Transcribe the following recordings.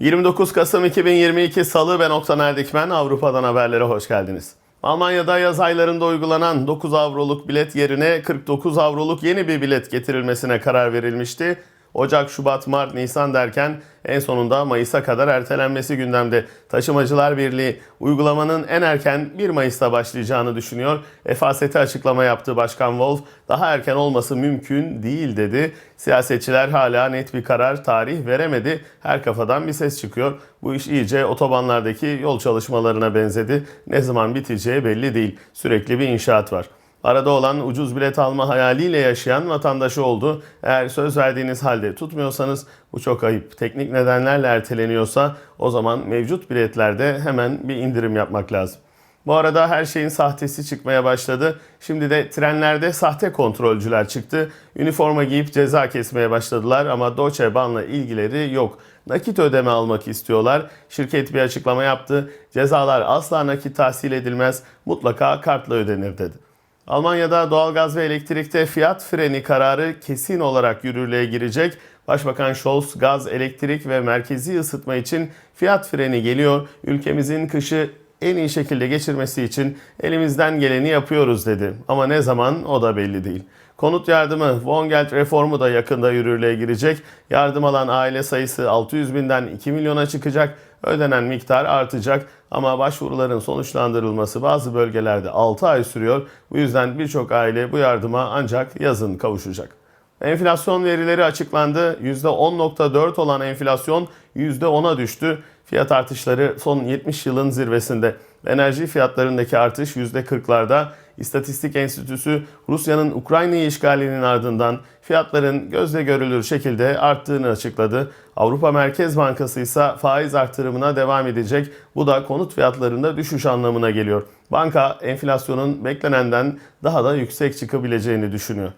29 Kasım 2022 Salı ben Oktan Erdikmen. Avrupa'dan haberlere hoş geldiniz. Almanya'da yaz aylarında uygulanan 9 avroluk bilet yerine 49 avroluk yeni bir bilet getirilmesine karar verilmişti. Ocak, Şubat, Mart, Nisan derken en sonunda Mayıs'a kadar ertelenmesi gündemde. Taşımacılar Birliği uygulamanın en erken 1 Mayıs'ta başlayacağını düşünüyor. EFASET'e açıklama yaptı Başkan Wolf. Daha erken olması mümkün değil dedi. Siyasetçiler hala net bir karar, tarih veremedi. Her kafadan bir ses çıkıyor. Bu iş iyice otobanlardaki yol çalışmalarına benzedi. Ne zaman biteceği belli değil. Sürekli bir inşaat var. Arada olan ucuz bilet alma hayaliyle yaşayan vatandaşı oldu. Eğer söz verdiğiniz halde tutmuyorsanız bu çok ayıp. Teknik nedenlerle erteleniyorsa o zaman mevcut biletlerde hemen bir indirim yapmak lazım. Bu arada her şeyin sahtesi çıkmaya başladı. Şimdi de trenlerde sahte kontrolcüler çıktı. Üniforma giyip ceza kesmeye başladılar ama Deutsche Bahn'la ilgileri yok. Nakit ödeme almak istiyorlar. Şirket bir açıklama yaptı. Cezalar asla nakit tahsil edilmez, mutlaka kartla ödenir dedi. Almanya'da doğalgaz ve elektrikte fiyat freni kararı kesin olarak yürürlüğe girecek. Başbakan Scholz gaz, elektrik ve merkezi ısıtma için fiyat freni geliyor. Ülkemizin kışı en iyi şekilde geçirmesi için elimizden geleni yapıyoruz dedi. Ama ne zaman o da belli değil. Konut yardımı Wohngeld reformu da yakında yürürlüğe girecek. Yardım alan aile sayısı 600 binden 2 milyona çıkacak. Ödenen miktar artacak ama başvuruların sonuçlandırılması bazı bölgelerde 6 ay sürüyor. Bu yüzden birçok aile bu yardıma ancak yazın kavuşacak. Enflasyon verileri açıklandı. %10.4 olan enflasyon %10'a düştü. Fiyat artışları son 70 yılın zirvesinde. Enerji fiyatlarındaki artış %40'larda. İstatistik Enstitüsü Rusya'nın Ukrayna'yı işgalinin ardından fiyatların gözle görülür şekilde arttığını açıkladı. Avrupa Merkez Bankası ise faiz artırımına devam edecek. Bu da konut fiyatlarında düşüş anlamına geliyor. Banka enflasyonun beklenenden daha da yüksek çıkabileceğini düşünüyor.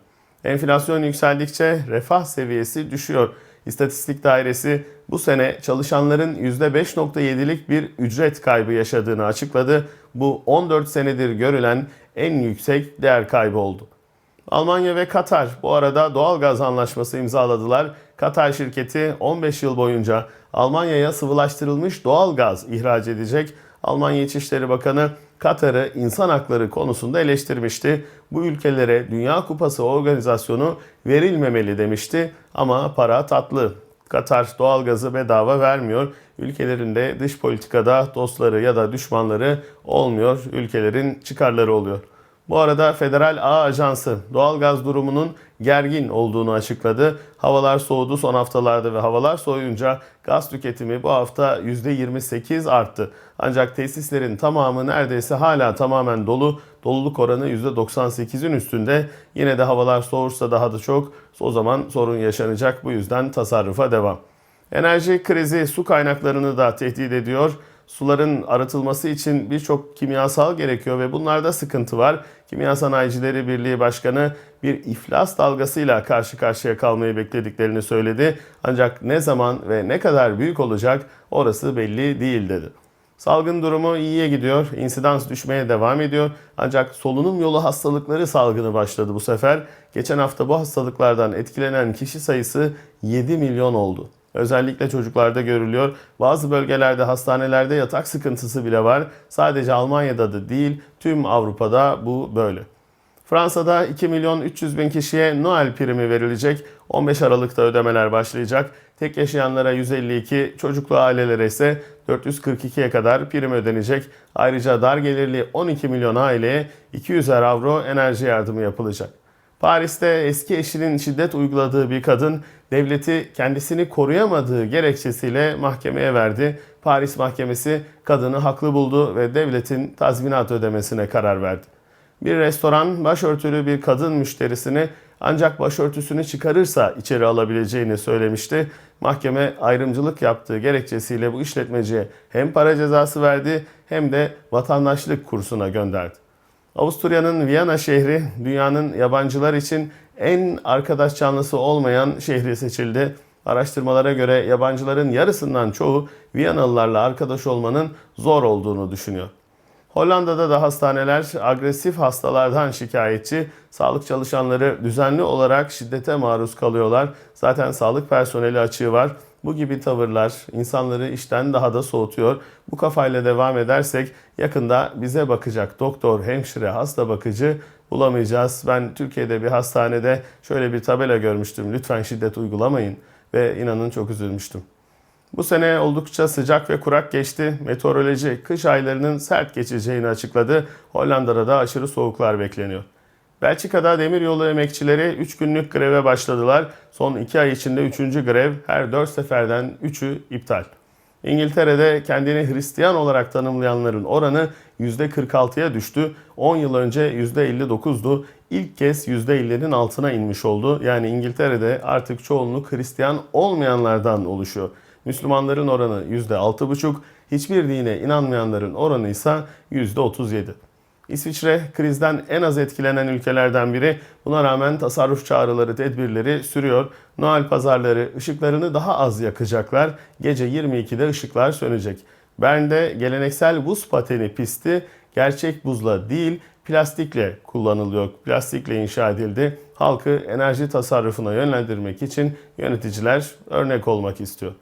Enflasyon yükseldikçe refah seviyesi düşüyor. İstatistik Dairesi bu sene çalışanların %5.7'lik bir ücret kaybı yaşadığını açıkladı. Bu 14 senedir görülen en yüksek değer kaybı oldu. Almanya ve Katar bu arada doğal gaz anlaşması imzaladılar. Katar şirketi 15 yıl boyunca Almanya'ya sıvılaştırılmış doğal gaz ihraç edecek. Almanya İçişleri Bakanı Katar'ı insan hakları konusunda eleştirmişti. Bu ülkelere Dünya Kupası organizasyonu verilmemeli demişti ama para tatlı. Katar doğalgazı bedava vermiyor. Ülkelerinde dış politikada dostları ya da düşmanları olmuyor. Ülkelerin çıkarları oluyor. Bu arada Federal Ağ Ajansı doğalgaz durumunun gergin olduğunu açıkladı. Havalar soğudu son haftalarda ve havalar soğuyunca gaz tüketimi bu hafta %28 arttı. Ancak tesislerin tamamı neredeyse hala tamamen dolu. Doluluk oranı %98'in üstünde. Yine de havalar soğursa daha da çok o zaman sorun yaşanacak. Bu yüzden tasarrufa devam. Enerji krizi su kaynaklarını da tehdit ediyor suların arıtılması için birçok kimyasal gerekiyor ve bunlarda sıkıntı var. Kimya Sanayicileri Birliği Başkanı bir iflas dalgasıyla karşı karşıya kalmayı beklediklerini söyledi. Ancak ne zaman ve ne kadar büyük olacak orası belli değil dedi. Salgın durumu iyiye gidiyor, insidans düşmeye devam ediyor. Ancak solunum yolu hastalıkları salgını başladı bu sefer. Geçen hafta bu hastalıklardan etkilenen kişi sayısı 7 milyon oldu. Özellikle çocuklarda görülüyor. Bazı bölgelerde hastanelerde yatak sıkıntısı bile var. Sadece Almanya'da da değil, tüm Avrupa'da bu böyle. Fransa'da 2 milyon 300 bin kişiye Noel primi verilecek. 15 Aralık'ta ödemeler başlayacak. Tek yaşayanlara 152, çocuklu ailelere ise 442'ye kadar prim ödenecek. Ayrıca dar gelirli 12 milyon aileye 200 avro enerji yardımı yapılacak. Paris'te eski eşinin şiddet uyguladığı bir kadın devleti kendisini koruyamadığı gerekçesiyle mahkemeye verdi. Paris Mahkemesi kadını haklı buldu ve devletin tazminat ödemesine karar verdi. Bir restoran başörtülü bir kadın müşterisini ancak başörtüsünü çıkarırsa içeri alabileceğini söylemişti. Mahkeme ayrımcılık yaptığı gerekçesiyle bu işletmeciye hem para cezası verdi hem de vatandaşlık kursuna gönderdi. Avusturya'nın Viyana şehri dünyanın yabancılar için en arkadaş canlısı olmayan şehri seçildi. Araştırmalara göre yabancıların yarısından çoğu Viyanalılarla arkadaş olmanın zor olduğunu düşünüyor. Hollanda'da da hastaneler agresif hastalardan şikayetçi. Sağlık çalışanları düzenli olarak şiddete maruz kalıyorlar. Zaten sağlık personeli açığı var. Bu gibi tavırlar insanları işten daha da soğutuyor. Bu kafayla devam edersek yakında bize bakacak doktor, hemşire, hasta bakıcı bulamayacağız. Ben Türkiye'de bir hastanede şöyle bir tabela görmüştüm. Lütfen şiddet uygulamayın ve inanın çok üzülmüştüm. Bu sene oldukça sıcak ve kurak geçti. Meteoroloji kış aylarının sert geçeceğini açıkladı. Hollanda'da da aşırı soğuklar bekleniyor. Belçika'da demiryolu emekçileri 3 günlük greve başladılar. Son 2 ay içinde 3. grev her 4 seferden 3'ü iptal. İngiltere'de kendini Hristiyan olarak tanımlayanların oranı %46'ya düştü. 10 yıl önce %59'du. İlk kez %50'nin altına inmiş oldu. Yani İngiltere'de artık çoğunluk Hristiyan olmayanlardan oluşuyor. Müslümanların oranı %6,5, hiçbir dine inanmayanların oranı ise %37. İsviçre krizden en az etkilenen ülkelerden biri. Buna rağmen tasarruf çağrıları, tedbirleri sürüyor. Noel pazarları ışıklarını daha az yakacaklar. Gece 22'de ışıklar sönecek. Bern'de geleneksel buz pateni pisti gerçek buzla değil plastikle kullanılıyor. Plastikle inşa edildi. Halkı enerji tasarrufuna yönlendirmek için yöneticiler örnek olmak istiyor.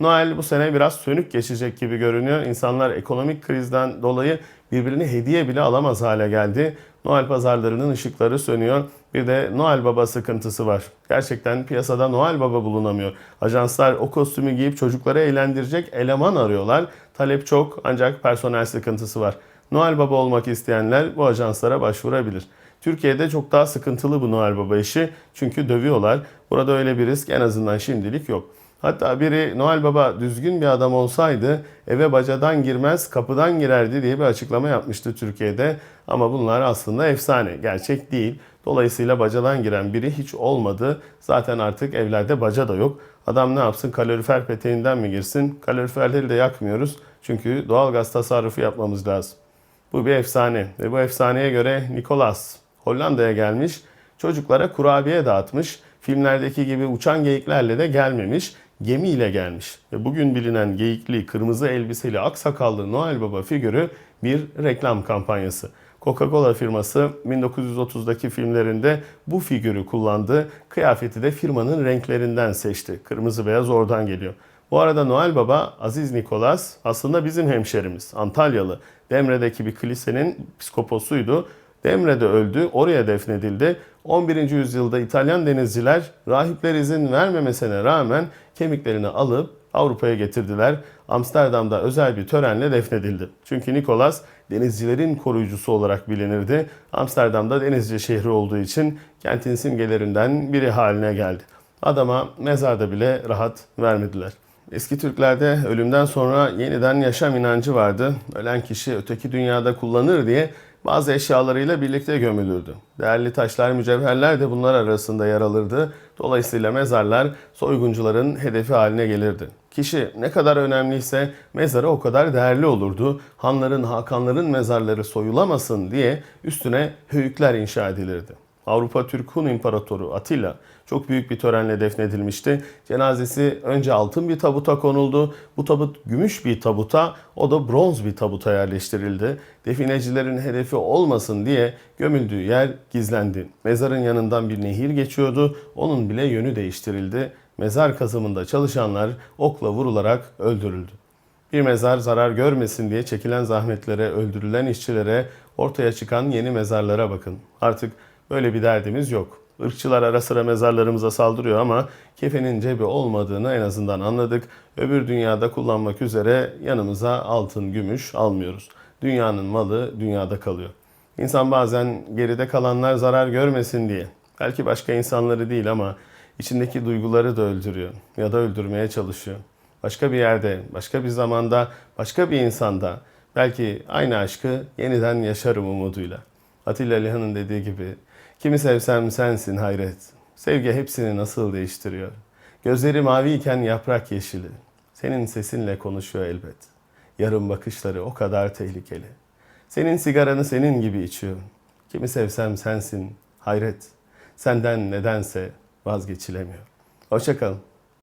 Noel bu sene biraz sönük geçecek gibi görünüyor. İnsanlar ekonomik krizden dolayı birbirini hediye bile alamaz hale geldi. Noel pazarlarının ışıkları sönüyor. Bir de Noel Baba sıkıntısı var. Gerçekten piyasada Noel Baba bulunamıyor. Ajanslar o kostümü giyip çocukları eğlendirecek eleman arıyorlar. Talep çok ancak personel sıkıntısı var. Noel Baba olmak isteyenler bu ajanslara başvurabilir. Türkiye'de çok daha sıkıntılı bu Noel Baba işi çünkü dövüyorlar. Burada öyle bir risk en azından şimdilik yok. Hatta biri Noel Baba düzgün bir adam olsaydı eve bacadan girmez kapıdan girerdi diye bir açıklama yapmıştı Türkiye'de. Ama bunlar aslında efsane, gerçek değil. Dolayısıyla bacadan giren biri hiç olmadı. Zaten artık evlerde baca da yok. Adam ne yapsın kalorifer peteğinden mi girsin? Kaloriferleri de yakmıyoruz. Çünkü doğalgaz tasarrufu yapmamız lazım. Bu bir efsane ve bu efsaneye göre Nicolas Hollanda'ya gelmiş. Çocuklara kurabiye dağıtmış. Filmlerdeki gibi uçan geyiklerle de gelmemiş gemiyle gelmiş. Ve bugün bilinen geyikli, kırmızı elbiseli, aksakallı Noel Baba figürü bir reklam kampanyası. Coca-Cola firması 1930'daki filmlerinde bu figürü kullandı. Kıyafeti de firmanın renklerinden seçti. Kırmızı beyaz oradan geliyor. Bu arada Noel Baba Aziz Nikolas aslında bizim hemşerimiz. Antalyalı. Demre'deki bir kilisenin psikoposuydu. Demre'de öldü, oraya defnedildi. 11. yüzyılda İtalyan denizciler rahipler izin vermemesine rağmen kemiklerini alıp Avrupa'ya getirdiler. Amsterdam'da özel bir törenle defnedildi. Çünkü Nikolas denizcilerin koruyucusu olarak bilinirdi. Amsterdam'da denizci şehri olduğu için kentin simgelerinden biri haline geldi. Adama mezarda bile rahat vermediler. Eski Türklerde ölümden sonra yeniden yaşam inancı vardı. Ölen kişi öteki dünyada kullanır diye bazı eşyalarıyla birlikte gömülürdü. Değerli taşlar, mücevherler de bunlar arasında yer alırdı. Dolayısıyla mezarlar soyguncuların hedefi haline gelirdi. Kişi ne kadar önemliyse mezarı o kadar değerli olurdu. Hanların, hakanların mezarları soyulamasın diye üstüne höyükler inşa edilirdi. Avrupa Türk Hun İmparatoru Atilla çok büyük bir törenle defnedilmişti. Cenazesi önce altın bir tabuta konuldu. Bu tabut gümüş bir tabuta, o da bronz bir tabuta yerleştirildi. Definecilerin hedefi olmasın diye gömüldüğü yer gizlendi. Mezarın yanından bir nehir geçiyordu. Onun bile yönü değiştirildi. Mezar kazımında çalışanlar okla vurularak öldürüldü. Bir mezar zarar görmesin diye çekilen zahmetlere, öldürülen işçilere, ortaya çıkan yeni mezarlara bakın. Artık böyle bir derdimiz yok. Irkçılar ara sıra mezarlarımıza saldırıyor ama kefenin cebi olmadığını en azından anladık. Öbür dünyada kullanmak üzere yanımıza altın, gümüş almıyoruz. Dünyanın malı dünyada kalıyor. İnsan bazen geride kalanlar zarar görmesin diye. Belki başka insanları değil ama içindeki duyguları da öldürüyor ya da öldürmeye çalışıyor. Başka bir yerde, başka bir zamanda, başka bir insanda belki aynı aşkı yeniden yaşarım umuduyla. Atilla Alihan'ın dediği gibi kimi sevsem sensin hayret. Sevgi hepsini nasıl değiştiriyor. Gözleri maviyken yaprak yeşili. Senin sesinle konuşuyor elbet. Yarım bakışları o kadar tehlikeli. Senin sigaranı senin gibi içiyorum. Kimi sevsem sensin hayret. Senden nedense vazgeçilemiyor. Hoşçakalın.